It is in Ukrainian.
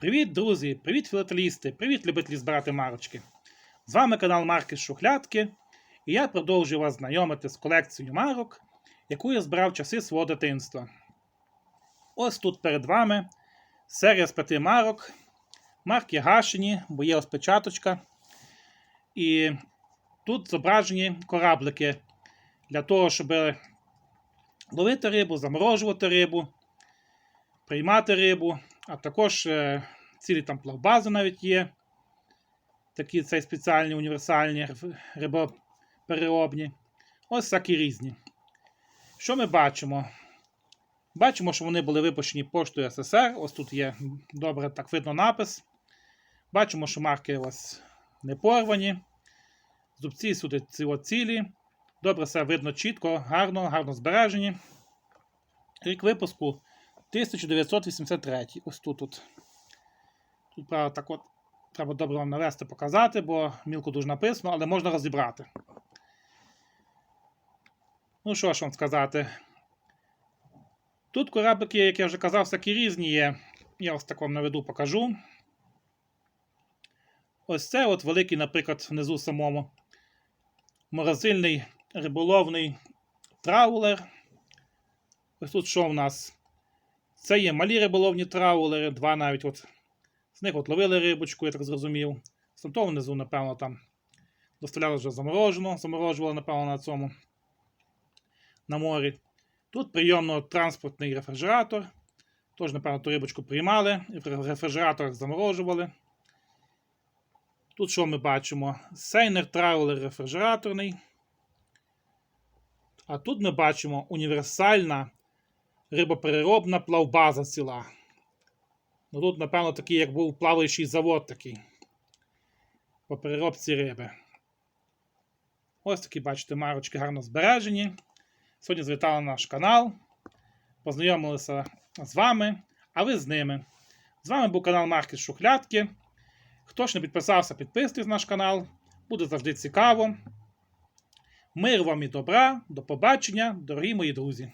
Привіт, друзі! Привіт, філателісти! Привіт, любителі збирати марочки! З вами канал Марки Шухлядки, і я продовжую вас знайомити з колекцією марок, яку я збирав часи свого дитинства. Ось тут перед вами серія з п'яти марок. Марки гашені, бо є ось печаточка. І тут зображені кораблики для того, щоб ловити рибу, заморожувати рибу, приймати рибу, а також е, цілі там плавбази навіть є. Такі цей спеціальні універсальні рибопереробні. Ось всякі різні. Що ми бачимо? Бачимо, що вони були випущені поштою СССР. Ось тут є добре так видно напис. Бачимо, що марки ось не порвані. Зубці сюди цілі. Добре, все видно чітко, гарно, гарно збережені. Рік випуску 1983. Ось тут. Тут, тут правда, так от, треба добре вам навести, показати, бо мілко дуже написано, але можна розібрати. Ну, що ж вам сказати? Тут кораблики, як я вже казав, всякі різні є. Я ось так вам наведу покажу. Ось це от великий, наприклад, внизу самому морозильний риболовний траулер. Ось тут що в нас? Це є малі риболовні траулери, два навіть от. З них от ловили рибочку, я так зрозумів. З того внизу, напевно, там доставляли вже заморожену, заморожували, напевно, на цьому на морі. Тут прийомно-транспортний рефрижератор. Тож, напевно, ту рибочку приймали, в рефрижераторах заморожували. Тут що ми бачимо? Сейнер траулер рефрижераторний. А тут ми бачимо універсальна рибопереробна плавбаза ціла. Ну Тут, напевно, такий, як був плаваючий завод такий. По переробці риби. Ось такі, бачите, марочки гарно збережені. Сьогодні звітали на наш канал. Познайомилися з вами, а ви з ними. З вами був канал Марки Шухлядки. Хто ж не підписався, підписуйтесь на наш канал. Буде завжди цікаво. Мир вам і добра. До побачення, дорогі мої друзі!